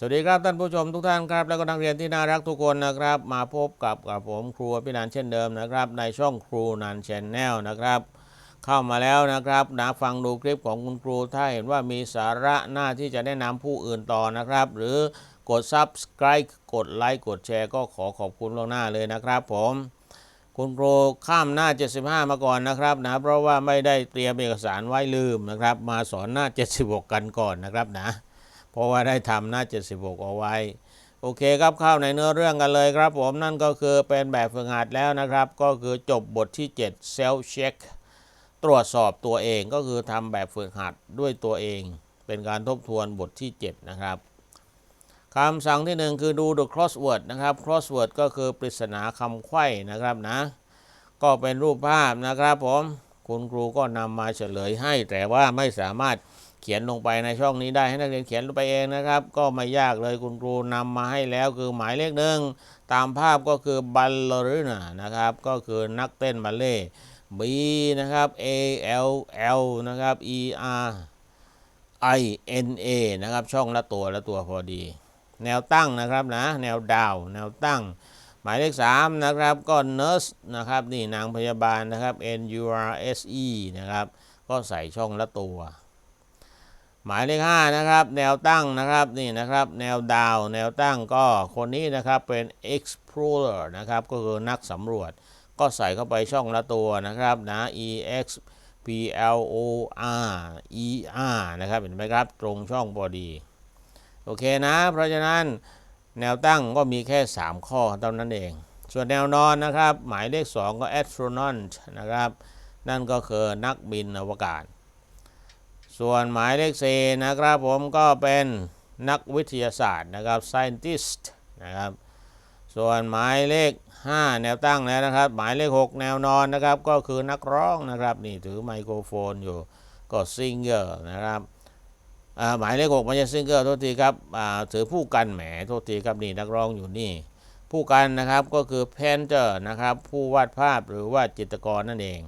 สวัสดีครับท่านผู้ชมทุกท่านครับ แล้วก็นักเรียนที่น่ารักทุกคนนะครับ มาพบกับกับผมครูพินันเช่นเดิมนะครับ ในช่องครูนันชนแนลนะครับ เข้ามาแล้วนะครับนะฟังดูคลิปของคุณครูถ้าเห็นว่ามีสาระหน้าที่จะแนะนำผู้อื่นต่อนะครับ หรือกด subscribe กดไลค์กดแชร์ก็ขอขอบคุณล่วงหน้าเลยนะครับผมคุณครูข้ามหน้า 75 มาก่อนนะครับนะเพราะว่าไม่ได้เตรียมเอกสารไว้ลืมนะครับ มาสอนหน้า 76 กันก่อนนะครับนะ ราะว่าได้ทำหน้า 76 เอาไว้ โอเคครับเข้าในเนื้อเรื่องกันเลยครับผมนั่นก็คือเป็นแบบฝึกหัดแล้วนะครับ ก็คือจบบทที่ 7 self check ตรวจสอบตัวเองก็คือทำแบบฝึกหัดด้วยตัวเอง เป็นการทบทวนบทที่ 7 นะครับคำสั่งที่หนึ่งคือดู the crossword นะครับ crossword ก็คือปริศนาคำไขว้นะครับนะ ก็เป็นรูปภาพนะครับผม คุณครูก็นำมาเฉลยให้แต่ว่าไม่สามารถ เขียนลงไปในช่องนี้ได้ให้นักเรียนเขียนลงไปเองนะครับ ก็ไม่ยากเลยคุณครูนำมาให้แล้วคือหมายเลขหนึ่งตามภาพก็คือบัลล r ร n a นะครับ ก็คือนักเต้นบัลเล่ B นะครับ A L L นะครับ E R I N A นะครับ ช่องละตัวละตัวพอดี แนวตั้งนะครับนะ แนวดาว แนวตั้ง หมายเลข 3 นะครับ ก็ nurse นะครับ นี่นางพยาบาลนะครับ N U R S E นะครับ ก็ใส่ช่องละตัว หมายเลข5นะครับ แนวตั้งนะครับนี่นะครับ แนวดาว แนวตั้งก็คนนี้นะครับเป็น explorer นะครับ ก็คือนักสำรวจ ก็ใส่เข้าไปช่องละตัวนะครับนะ E X P L O R E R นะครับเห็นไหมครับ ตรงช่องพอดี โอเคนะ เพราะฉะนั้นแนวตั้งก็มีแค่ 3 ข้อเท่านั้นเอง ส่วนแนวนอนนะครับ หมายเลข 2 ก็ astronaut นะครับ นั่นก็คือนักบินอวกาศ ส่วนหมายเลข4นะครับผมก็เป็นนักวิทยาศาสตร์นะครับ scientist นะครับ ส่วนหมายเลข 5 แนวตั้งแล้วนะครับ หมายเลข 6 แนวนอนนะครับ ก็คือนักร้องนะครับ นี่ถือไมโครโฟนอยู่ก็ singer นะครับหมายเลข6ไม่ใช่ singer โทษทีครับถือผู้กันแหมโทษทีครับนี่นักร้องอยู่นี่ ผู้กันนะครับก็คือ painter นะครับ ผู้วาดภาพหรือว่าจิตรกรนั่นเอง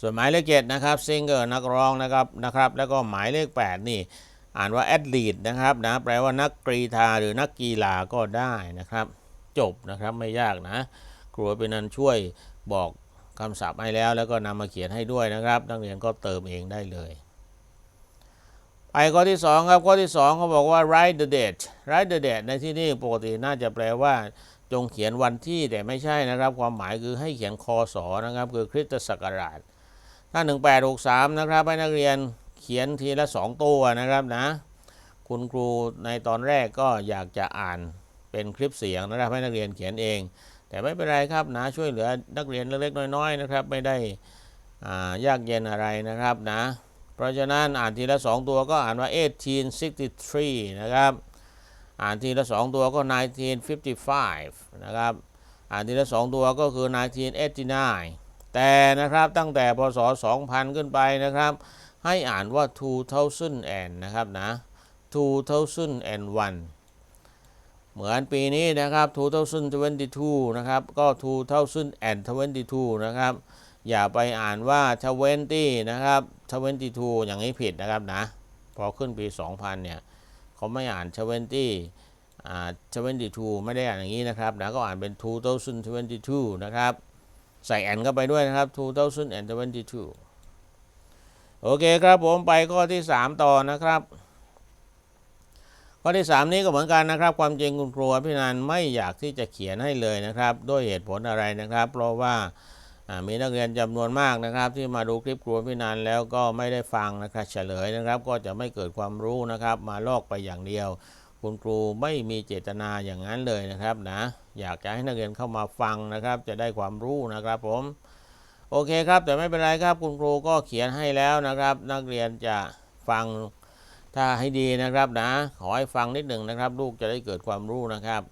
ส่วนหมายเลข7นะครับ singer นักร้องนะครับนะครับ แล้วก็หมายเลข 8 นี่ อ่านว่า athlete นะครับนะแปลว่านักกรีฑาหรือนักกีฬาก็ได้นะครับ จบนะครับไม่ยากนะครูเป็นนันช่วยบอกคำศัพท์ให้แล้ว แล้วก็นำมาเขียนให้ด้วยนะครับ นักเรียนก็เติมเองได้เลยไปข้อที่2ครับข้อที่2เขาบอกว่า write the date write the date ในที่นี้ปกติน่าจะแปลว่าจงเขียนวันที่แต่ไม่ใช่นะครับ ความหมายคือให้เขียนคอสนะครับ คือคริสตศักราช ถ้า 1863 นะครับให้นักเรียนเขียนทีละ 2 ตัวนะครับนะ คุณครูในตอนแรกก็อยากจะอ่านเป็นคลิปเสียงนะครับให้นักเรียนเขียนเอง แต่ไม่เป็นไรครับนะช่วยเหลือนักเรียนเล็กๆน้อยๆนะครับ ไม่ได้ยากเย็นอะไรนะครับนะ เพราะฉะนั้นอ่านทีละ 2 ตัวก็อ่านว่า 1863 นะครับ อ่านทีละ 2 ตัวก็ 1955 นะครับ อ่านทีละ 2 ตัวก็คือ 1989 แต่นะครับตั้งแต่พศ 2000 ขึ้นไปนะครับ ให้อ่านว่า 2000 and นะครับนะ 2001เหมือนปีนี้นะครับ 2022 นะครับ ก็ 2022 นะครับ อย่าไปอ่านว่า 20 นะครับ 22 อย่างนี้ผิดนะครับนะ พอขึ้นปี 2000 เนี่ย เขาไม่อ่าน 20 อ่า 22 ไม่ได้อ่านอย่างนี้นะครับนะ ก็อ่านเป็น 2022 นะครับ ใส่แอนเข้าไปด้วยนะครับ 2022 โอเคครับผมไปข้อที่ 3 ต่อนะครับ ข้อที่ 3 นี้ก็เหมือนกันนะครับ ความจริงคุณครูพี่นันไม่อยากที่จะเขียนให้เลยนะครับ ด้วยเหตุผลอะไรนะครับ เพราะว่าอ่ามีนักเรียนจำนวนมากนะครับ ที่มาดูคลิปครูพี่นันแล้วก็ไม่ได้ฟังนะครับเฉลยนะครับ ก็จะไม่เกิดความรู้นะครับ มาลอกไปอย่างเดียว คุณครูไม่มีเจตนาอย่างนั้นเลยนะครับนะ อยากจะให้นักเรียนเข้ามาฟังนะครับ จะได้ความรู้นะครับผม โอเคครับ แต่ไม่เป็นไรครับคุณครูก็เขียนให้แล้วนะครับ นักเรียนจะฟังถ้าให้ดีนะครับนะ ขอให้ฟังนิดหนึ่งนะครับ ลูกจะได้เกิดความรู้นะครับ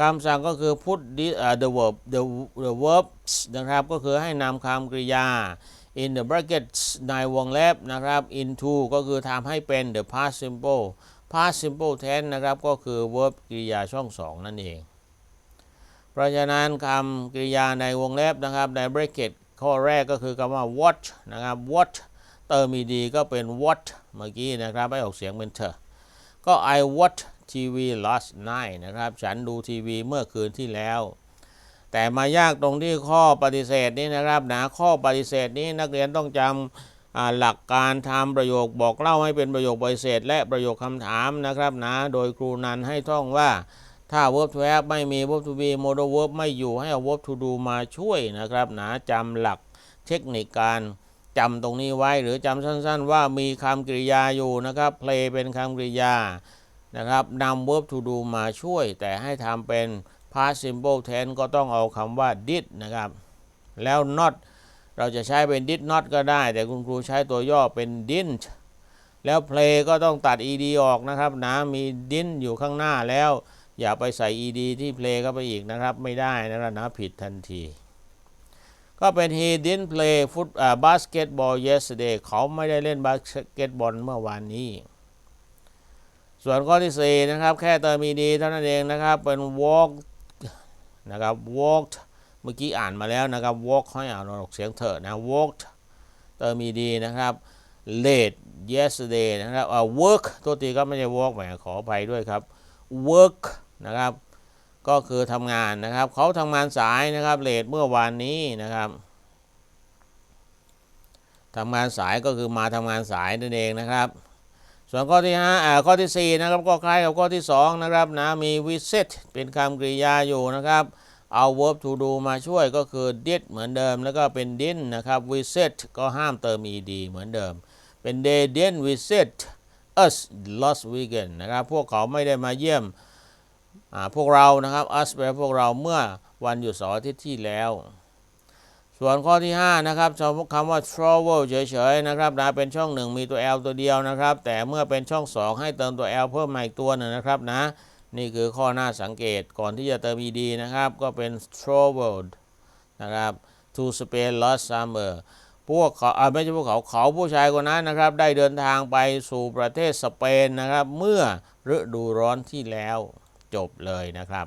คำสั่งก็คือ put the, uh, the verb the, the verbs นะครับ ก็คือให้นำคำกริยา in the brackets ในวงเล็บนะครับ into ก็คือทำให้เป็น the past simple past simple tense นะครับ ก็คือ verb กริยาช่องสองนั่นเอง เพราะฉะนั้นคำกริยาในวงเล็บนะครับใน bracket ข้อแรกก็คือคำว่า what นะครับ what เติมมีดีก็เป็น what เมื่อกี้นะครับให้ออกเสียงเป็นเธอ ก็ I watch TV last night นะครับ ฉันดูทีวีเมื่อคืนที่แล้ว แต่มายากตรงที่ข้อปฏิเสธนี้นะครับนะข้อปฏิเสธนี้นักเรียนต้องจำหลักการทำประโยคบอกเล่าให้เป็นประโยคปฏิเสธ และประโยคคำถามนะครับนะโดยครูนันให้ท่องว่า ถ้า verb to have ไม่มี verb to be modal verb ไม่อยู่ให้เอา verb to do มาช่วยนะครับนะจำหลักเทคนิคการจำตรงนี้ไว้หรือจำสั้นๆ ว่ามีคำกริยาอยู่นะครับ play เป็นคำกริยานะครับนำ verb to do มาช่วย แต่ให้ทำเป็น past simple tense ก็ต้องเอาคำว่า did นะครับ แล้ว not เราจะใช้เป็น did not ก็ได้ แต่คุณครูใช้ตัวย่อเป็น didn't แล้ว play ก็ต้องตัด ed ออกนะครับนะมี didn't อยู่ข้างหน้าแล้ว อย่าไปใส่ ed ที่ play เข้าไปอีกนะครับ ไม่ได้นะครับนะผิดทันที ก็เป็น he didn't play foot อ่า basketball yesterday เขาไม่ได้เล่นบาสเกตบอลเมื่อวานนี้ ส่วนข้อที่ 4 นะครับ แค่เติม ed เท่านั้นเองนะครับ เป็น walk นะครับ walked เมื่อกี้อ่านมาแล้วนะครับ walk ให้อ่านออกเสียงเถอะนะ walked เติม ed นะครับ late yesterday นะครับ work ตัวตีก็ไม่ใช่ walk แหมขออภัยด้วยครับ work นะครับ ก็คือทำงานนะครับเขาทำงานสายนะครับเลทเมื่อวานนี้นะครับทำงานสายก็คือมาทำงานสายนั่นเองนะครับ ส่วนข้อที่5อ่าข้อที่ 4 นะครับ ก็คล้ายกับข้อที่ 2 นะครับนะมี visit เป็นคำกริยาอยู่นะครับ เอา verb to do มาช่วยก็คือ did เหมือนเดิม แล้วก็เป็น didn นะครับ visit ก็ห้ามเติม ed เหมือนเดิม เป็น they didn't visit us last weekend นะครับ พวกเขาไม่ได้มาเยี่ยม พวกเรานะครับ us แปลพวกเราเมื่อวันหยุดเสาร์อาทิตย์ที่แล้ว ส่วนข้อที่ 5 นะครับคำว่า travel เฉยๆนะครับนะเป็นช่องหนึ่งมีตัว l ตัวเดียวนะครับ แต่เมื่อเป็นช่อง 2 ให้เติมตัว l เพิ่มมาอีกตัวหนึ่งนะครับนะนี่คือข้อหน้าสังเกตก่อนที่จะเติม ed นะครับ ก็เป็น traveled นะครับ to Spain last summer พวกเขาไม่ใช่พวกเขาเขาผู้ชายคนนั้นนะครับ ได้เดินทางไปสู่ประเทศสเปนนะครับ เมื่อฤดูร้อนที่แล้ว จบเลยนะครับ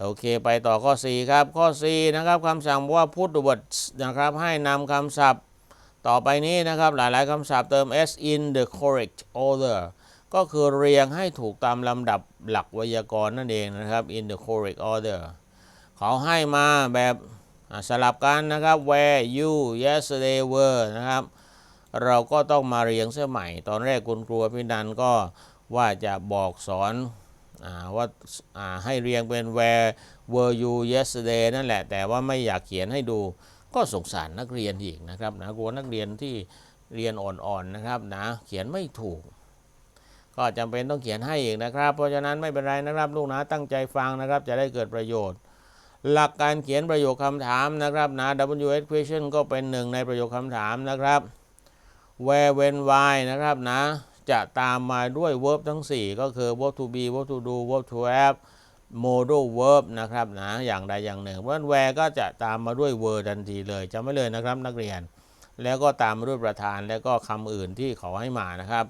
โอเคไปต่อข้อ 4 ครับ ข้อ 4 นะครับคำสั่งว่า put the words นะครับ ให้นำคำศัพท์ต่อไปนี้นะครับ หลาย ๆคำศัพท์เติม s in the correct order ก็คือเรียงให้ถูกตามลำดับหลักไวยากรณ์นั่นเองนะครับ in the correct order เขาให้มาแบบสลับกันนะครับ where you yesterday were นะครับ เราก็ต้องมาเรียงเสื้อใหม่ ตอนแรกคุณครูพี่นันก็ว่าจะบอกสอน ว่าาให้เรียงเป็น where were you yesterday นั่นแหละ แต่ว่าไม่อยากเขียนให้ดูก็สงสารนักเรียนอีกนะครับนะกลัวนักเรียนที่เรียนอ่อนๆนะครับนะเขียนไม่ถูก ก็จำเป็นต้องเขียนให้อีกนะครับ เพราะฉะนั้นไม่เป็นไรนะครับลูกนะตั้งใจฟังนะครับ จะได้เกิดประโยชน์ หลักการเขียนประโยคคำถามนะครับนะ WH question ก็เป็นหนึ่งในประโยคคำถามนะครับ where when why นะครับนะ จะตามมาด้วย verb ทั้ง 4 ก็คือ verb to be verb to do verb to have modal verb นะครับนะอย่างใดอย่างหนึ่งเพราะนั้น where ก็จะตามมาด้วย were ทันทีเลยจำไว้เลยนะครับนักเรียน แล้วก็ตามมาด้วยประธานแล้วก็คำอื่นที่เขาให้มานะครับ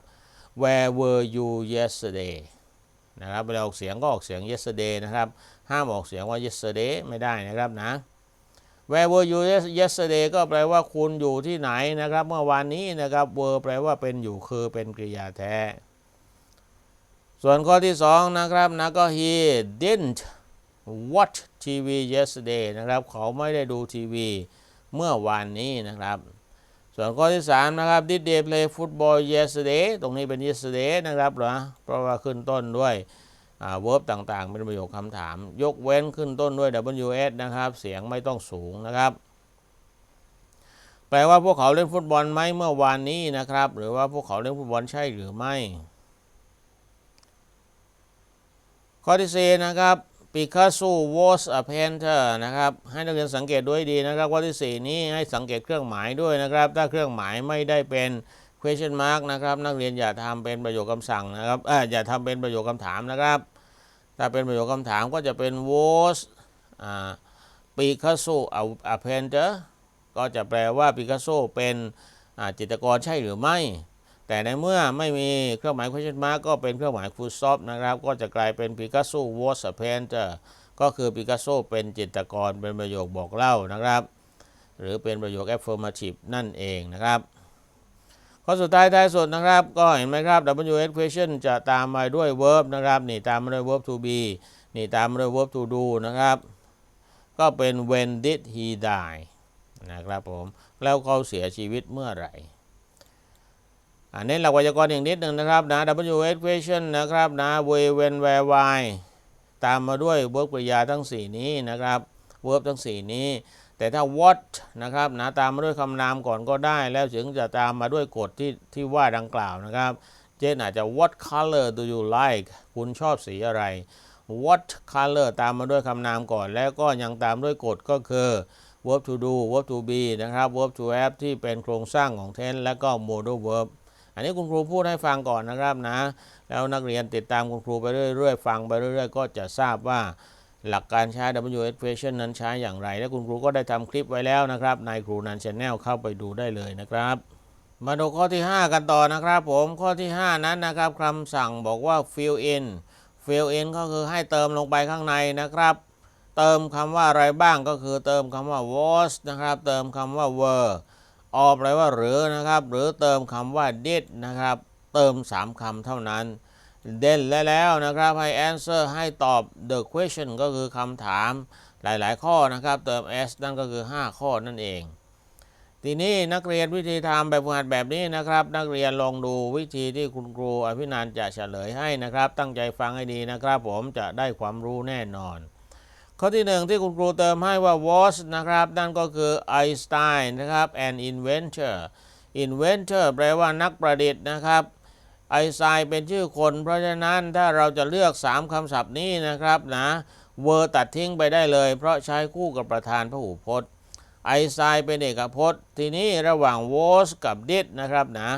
where were you yesterday นะครับเวลาออกเสียงก็ออกเสียง yesterday นะครับ ห้ามออกเสียงว่า yesterday ไม่ได้นะครับนะ where were you yesterday ก็แปลว่าคุณอยู่ที่ไหนนะครับ เมื่อวานนี้นะครับ were แปลว่าเป็นอยู่คือเป็นกริยาแท้ ส่วนข้อที่สองนะครับนะก็ he didn't watch TV yesterday นะครับ เขาไม่ได้ดูทีวี เมื่อวานนี้นะครับ ส่วนข้อที่ 3 นะครับ did they play football yesterday ตรงนี้เป็น yesterday นะครับเหรอเพราะว่าขึ้นต้นด้วย อ่า verb ต่างๆ เป็นประโยคคำถาม ยกเว้นขึ้นต้นด้วย ws นะครับ เสียงไม่ต้องสูงนะครับ แปลว่าพวกเขาเล่นฟุตบอลไหมเมื่อวานนี้นะครับ หรือว่าพวกเขาเล่นฟุตบอลใช่หรือไม่ ข้อที่4นะครับ Picasso was a painter นะครับ ให้นักเรียนสังเกตด้วยดีนะครับ ข้อที่ 4 นี้ให้สังเกตเครื่องหมายด้วยนะครับ ถ้าเครื่องหมายไม่ได้เป็น question mark นะครับนักเรียนอย่าทำเป็นประโยคคำสั่งนะครับเอออย่าทำเป็นประโยคคำถามนะครับ ถ้าเป็นประโยคคำถามก็จะเป็น was อ่า Picasso a, a painter ก็จะแปลว่า Picasso เป็นจิตรกรใช่หรือไม่ แต่ในเมื่อไม่มีเครื่องหมาย question mark ก็เป็นเครื่องหมาย full stop นะครับ ก็จะกลายเป็น Picasso was a painter ก็คือ Picasso เป็นจิตรกรเป็นประโยคบอกเล่านะครับ หรือเป็นประโยค affirmative นั่นเองนะครับ ข้อสุดท้ายท้ายสุดนะครับ ก็เห็นไหมครับ WH question จะตามมาด้วย verb นะครับ นี่ตามมาด้วย verb to be นี่ตามมาด้วย verb to do นะครับ ก็เป็น when did he die นะครับผม แล้วเขาเสียชีวิตเมื่อไหร่อันนี้หลักไวยากรณ์อย่างนิดหนึ่งนะครับนะ WH question นะครับนะ where when where why ตามมาด้วย verb กริยาทั้ง 4 นี้นะครับ verb ทั้ง 4 นี้ แต่ถ้า what นะครับนะตามมาด้วยคำนามก่อนก็ได้ แล้วถึงจะตามมาด้วยกฎที่ที่ว่าดังกล่าวนะครับ เช่นอาจจะ what color do you like คุณชอบสีอะไร what color ตามมาด้วยคำนามก่อน แล้วก็ยังตามด้วยกฎก็คือ verb to do verb to be นะครับ verb to have ที่เป็นโครงสร้างของ tense และก็ modal verb อันนี้คุณครูพูดให้ฟังก่อนนะครับนะ แล้วนักเรียนติดตามคุณครูไปเรื่อยๆ ฟังไปเรื่อยๆ ก็จะทราบว่า หลักการใช้ WH question นั้นใช้อย่างไร และคุณครูก็ได้ทำคลิปไว้แล้วนะครับในครูนันชแนลเข้าไปดูได้เลยนะครับ มาดูข้อที่ 5 กันต่อนะครับ ผมข้อที่ 5 นั้นนะครับคำสั่งบอกว่า fill in fill in ก็คือให้เติมลงไปข้างในนะครับ เติมคำว่าอะไรบ้างก็คือเติมคำว่า was นะครับ เติมคำว่า were ออแปลว่าหรือนะครับ หรือเติมคำว่า did นะครับ เติม 3คำเท่านั้น then และแล้วนะครับ ให้ answer ให้ตอบ the question ก็คือคำถามหลาย ๆ ข้อนะครับ เติม s นั่นก็คือ 5 ข้อนั่นเอง ทีนี้นักเรียนวิธีทำแบบฝึกหัดแบบนี้นะครับ นักเรียนลองดูวิธีที่คุณครูอภินันจะเฉลยให้นะครับ ตั้งใจฟังให้ดีนะครับ ผมจะได้ความรู้แน่นอน ข้อที่หนึ่งที่คุณครูเติมให้ว่า was นะครับ นั่นก็คือ Einstein นะครับ an inventor inventor แปลว่านักประดิษฐ์นะครับ ไอน์สไตน์เป็นชื่อคน เพราะฉะนั้นถ้าเราจะเลือก 3คำศัพท์นี้นะครับนะเวอร์ตัดทิ้งไปได้เลย เพราะใช้คู่กับประธานพหูพจน์ ไอน์สไตน์เป็นเอกพจน์ ทีนี้ระหว่าง was กับ did นะครับนะ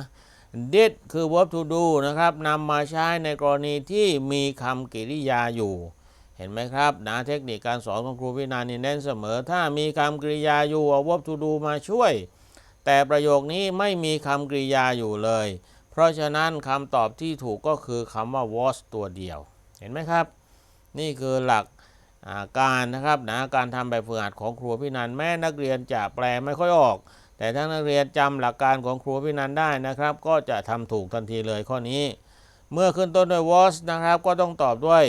did คือ verb to do นะครับนำมาใช้ในกรณีที่มีคำกริยาอยู่ เห็นไหมครับนะเทคนิคการสอนของครูพินานี่เน้นเสมอ ถ้ามีคำกริยาอยู่เอา verb to do มาช่วย แต่ประโยคนี้ไม่มีคำกริยาอยู่เลย เพราะฉะนั้นคำตอบที่ถูกก็คือคำว่า was ตัวเดียว เห็นไหมครับ นี่คือหลักาการนะครับนะการทำแบบฝึกหัดของครูพินันแม้นักเรียนจะแปลไม่ค่อยออก แต่ถ้านักเรียนจำหลักการของครูพินันได้นะครับ ก็จะทำถูกทันทีเลยข้อนี้ เมื่อขึ้นต้นด้วย was นะครับก็ต้องตอบด้วย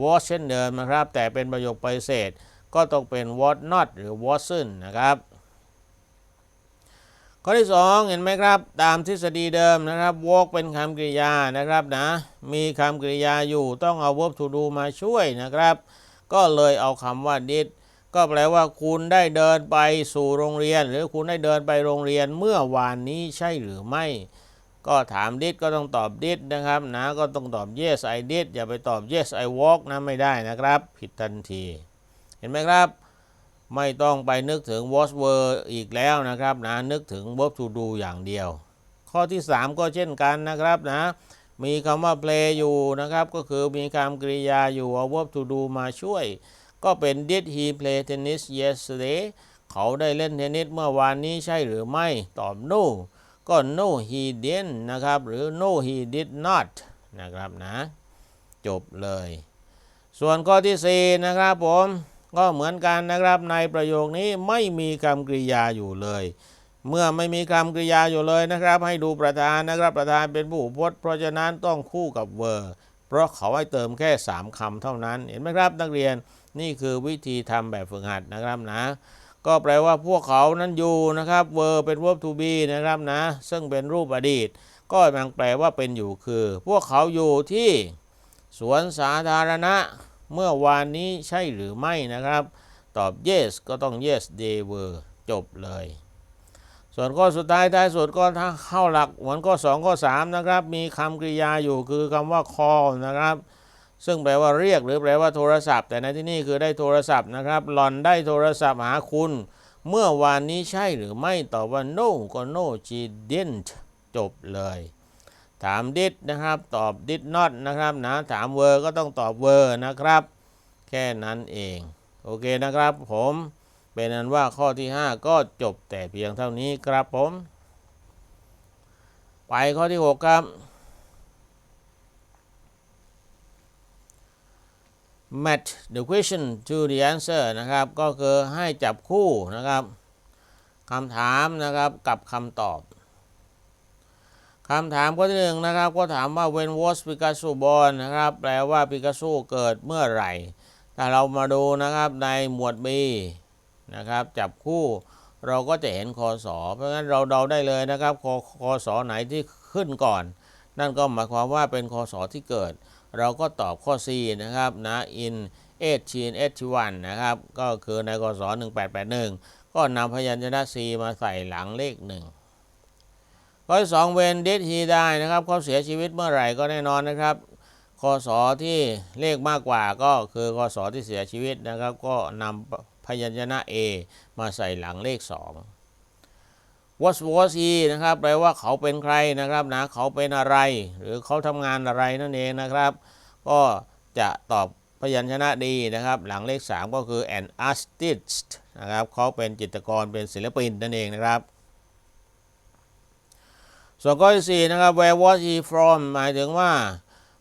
was เช่นเดิมนะครับ แต่เป็นประโยคปฏิเสธก็ต้องเป็น was not หรือ wasn't นะครับ ข้อที่ 2 เห็นไหมครับ ตามทฤษฎีเดิมนะครับ walk เป็นคำกริยานะครับนะ มีคำกริยาอยู่ต้องเอา verb to do มาช่วยนะครับ ก็เลยเอาคำว่า did ก็แปลว่าคุณได้เดินไปสู่โรงเรียน หรือคุณได้เดินไปโรงเรียนเมื่อวานนี้ใช่หรือไม่ ก็ถาม did ก็ต้องตอบ did นะครับนะก็ต้องตอบ yes I did อย่าไปตอบ yes I walk นะไม่ได้นะครับ ผิดทันที เห็นไหมครับ ไม่ต้องไปนึกถึง was were อีกแล้วนะครับนะนึกถึง verb to do อย่างเดียว ข้อที่ 3 ก็เช่นกันนะครับนะมีคำว่า play อยู่นะครับ ก็คือมีคำกริยาอยู่เอา verb to do มาช่วย ก็เป็น did he play tennis yesterday เขาได้เล่นเทนนิสเมื่อวานนี้ใช่หรือไม่ ตอบ no ก็ no he didn't นะครับ หรือ no he did not นะครับนะ จบเลย ส่วนข้อที่ 4 นะครับผม ก็เหมือนกันนะครับในประโยคนี้ไม่มีคำกริยาอยู่เลย เมื่อไม่มีคำกริยาอยู่เลยนะครับ ให้ดูประธานนะครับประธานเป็นผู้พจน์เพราะฉะนั้นต้องคู่กับ were เพราะเขาให้เติมแค่ 3คำเท่านั้น เห็นไหมครับ นักเรียนนี่คือวิธีทำแบบฝึกหัดนะครับนะ ก็แปลว่าพวกเขานั้นอยู่นะครับ were เป็น verb to be นะครับนะ ซึ่งเป็นรูปอดีต ก็ยังแปลว่าเป็นอยู่คือ พวกเขาอยู่ที่สวนสาธารณะ เมื่อวานนี้ใช่หรือไม่นะครับ ตอบ yes ก็ต้อง yes they were จบเลย ส่วนข้อสุดท้ายท้ายสุดก็ถ้าเข้าหลักเหมือนข้อ 2 ข้อ 3 นะครับ มีคำกริยาอยู่คือคำว่า call นะครับ ซึ่งแปลว่าเรียกหรือแปลว่าโทรศัพท์ แต่ในที่นี้คือได้โทรศัพท์นะครับหลอนได้โทรศัพท์หาคุณ เมื่อวานนี้ใช่หรือไม่ตอบว่า no ก็ no she didn't จบเลย ถาม did นะครับ ตอบ did not นะครับนะถาม were ก็ต้องตอบ were นะครับ แค่นั้นเอง โอเคนะครับ ผมเป็นนั้นว่าข้อที่ 5 ก็จบแต่เพียงเท่านี้ครับผม ไปข้อที่ 6 ครับ match the question to the answer นะครับ ก็คือให้จับคู่นะครับคำถามนะครับกับคำตอบ คำถามข้อที่หนึ่งนะครับ ก็ถามว่า when was Picasso born นะครับ แปลว่าปิกัสโซเกิดเมื่อไหร่ ถ้าเรามาดูนะครับในหมวด B นะครับ จับคู่เราก็จะเห็นคอสอเพราะงั้นเราเดาได้เลยนะครับคอคอสอไหนที่ขึ้นก่อน นั่นก็หมายความว่าเป็นคอสอที่เกิด เราก็ตอบข้อ C นะครับนะ in 8 chin 81นะครับ ก็คือในคอสอ1881 ก็นำพยัญชนะ C มาใส่หลังเลขหนึ่ง ข้อที่สองเวนดิทีได้นะครับเขาเสียชีวิตเมื่อไหร่ก็แน่นอนนะครับคอสอที่เลขมากกว่าก็คือคอสอที่เสียชีวิตนะครับ ก็นำพยัญชนะ A มาใส่หลังเลข 2 what was he นะครับแปลว่าเขาเป็นใครนะครับนะเขาเป็นอะไร หรือเขาทำงานอะไรนั่นเองนะครับ ก็จะตอบพยัญชนะดีนะครับ หลังเลข 3 ก็คือ an artist นะครับเขาเป็นจิตรกรเป็นศิลปินนั่นเองนะครับ ส่วนข้อที่สี่นะครับ where was he from หมายถึงว่า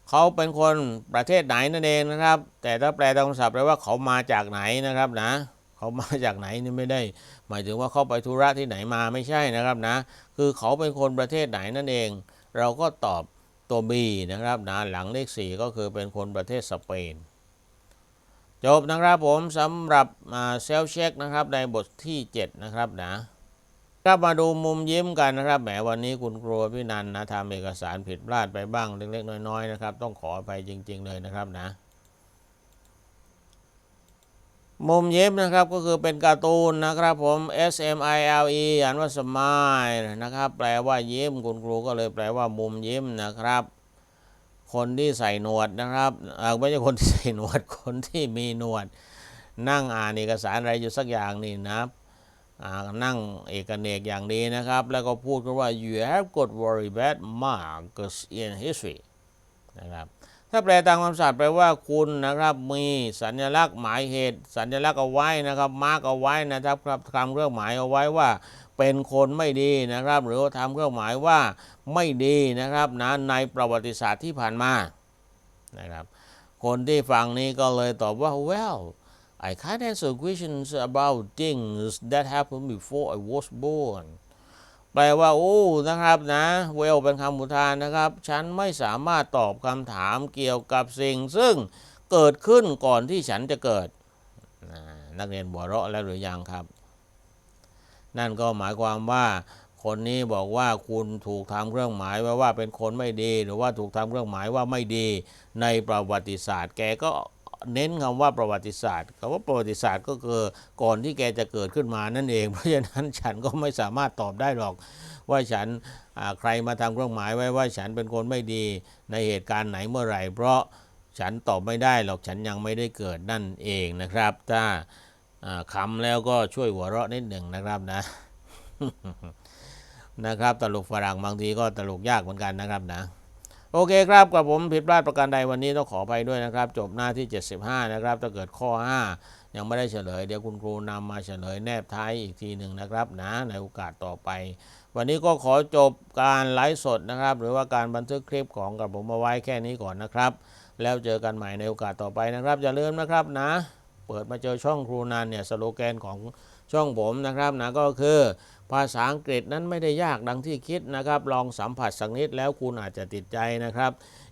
เขาเป็นคนประเทศไหนนั่นเองนะครับ แต่ถ้าแปลตามคำศัพท์แปลว่าเขามาจากไหนนะครับนะเขามาจากไหนนี่ไม่ได้ หมายถึงว่าเขาไปธุระที่ไหนมาไม่ใช่นะครับนะ คือเขาเป็นคนประเทศไหนนั่นเอง เราก็ตอบตัว B นะครับนะหลังเลข 4 ก็คือเป็นคนประเทศสเปน จบนะครับผมสำหรับเซลเช็คนะครับในบทที่ 7 นะครับนะ ครับมาดูมุมยิ้มกันนะครับแหมวันนี้คุณครูพี่นันนะทำเอกสารผิดพลาดไปบ้างเล็กๆน้อยๆนะครับ ต้องขอไปจริง ๆ เลยนะครับนะ มุมยิ้มนะครับก็คือเป็นการ์ตูนนะครับผม S M I L E อ่านว่า smile นะครับ แปลว่ายิ้มคุณครูก็เลยแปลว่ามุมยิ้มนะครับ คนที่ใส่หนวดนะครับไม่ใช่คนที่ใส่หนวดคนที่มีหนวด นั่งอ่านเอกสารอะไรอยู่สักอย่างนี่นะ นั่งเอกเนกอย่างดีนะครับ แล้วก็พูดกันว่า you have got very bad marks in history นะครับถ้าแปลตามคำศัพท์แปลว่าคุณนะครับมีสัญลักษณ์หมายเหตุ สัญลักษณ์เอาไว้นะครับมาร์กเอาไว้นะครับครับทำเครื่องหมายเอาไว้ว่า เป็นคนไม่ดีนะครับ หรือว่าทำเครื่องหมายว่าไม่ดีนะครับนะในประวัติศาสตร์ที่ผ่านมานะครับคนที่ฟังนี้ก็เลยตอบว่า well I can't answer questions about things that happened before I was born แปลว่า โอ้ นะครับนะ เวลเป็นคำอุทานนะครับ ฉันไม่สามารถตอบคำถามเกี่ยวกับสิ่ง ซึ่งเกิดขึ้นก่อนที่ฉันจะเกิด นักเรียนบัวเราะแล้วหรือยังครับ นั่นก็หมายความว่า คนนี้บอกว่าคุณถูกทำเครื่องหมายไว้ว่าเป็นคนไม่ดี หรือว่าถูกทำเครื่องหมายว่าไม่ดีในประวัติศาสตร์ แกก็ เน้นคำว่าประวัติศาสตร์คำว่าประวัติศาสตร์ก็คือก่อนที่แกจะเกิดขึ้นมานั่นเอง เพราะฉะนั้นฉันก็ไม่สามารถตอบได้หรอกว่าฉันใครมาทำเครื่องหมายไว้ว่าฉันเป็นคนไม่ดีในเหตุการณ์ไหนเมื่อไหร่ เพราะฉันตอบไม่ได้หรอกฉันยังไม่ได้เกิดนั่นเองนะครับ ถ้าคำแล้วก็ช่วยหัวเราะนิดหนึ่งนะครับนะนะครับตลกฝรั่งบางทีก็ตลกยากเหมือนกันนะครับนะ โอเคครับกับผมผิดพลาดประการใดวันนี้ต้องขอไปด้วยนะครับ จบหน้าที่ 75 นะครับ ถ้าเกิดข้อ 5 ยังไม่ได้เฉลย เดี๋ยวคุณครูนำมาเฉลยแนบท้ายอีกทีหนึ่งนะครับนะในโอกาสต่อไป วันนี้ก็ขอจบการไลฟ์สดนะครับ หรือว่าการบันทึกคลิปของกับผมมาไว้แค่นี้ก่อนนะครับ แล้วเจอกันใหม่ในโอกาสต่อไปนะครับอย่าลืมนะครับนะ เปิดมาเจอช่องครูนันเนี่ยสโลแกนของช่องผมนะครับนะก็คือ ภาษาอังกฤษนั้นไม่ได้ยากดังที่คิดนะครับ ลองสัมผัสสักนิดแล้วคุณอาจจะติดใจนะครับ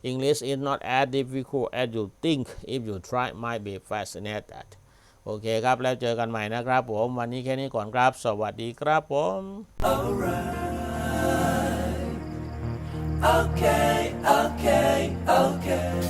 English is not as difficult as you think if you try might be fascinated โอเคครับ แล้วเจอกันใหม่นะครับผม วันนี้แค่นี้ก่อนครับ สวัสดีครับผม Okay, okay, okay.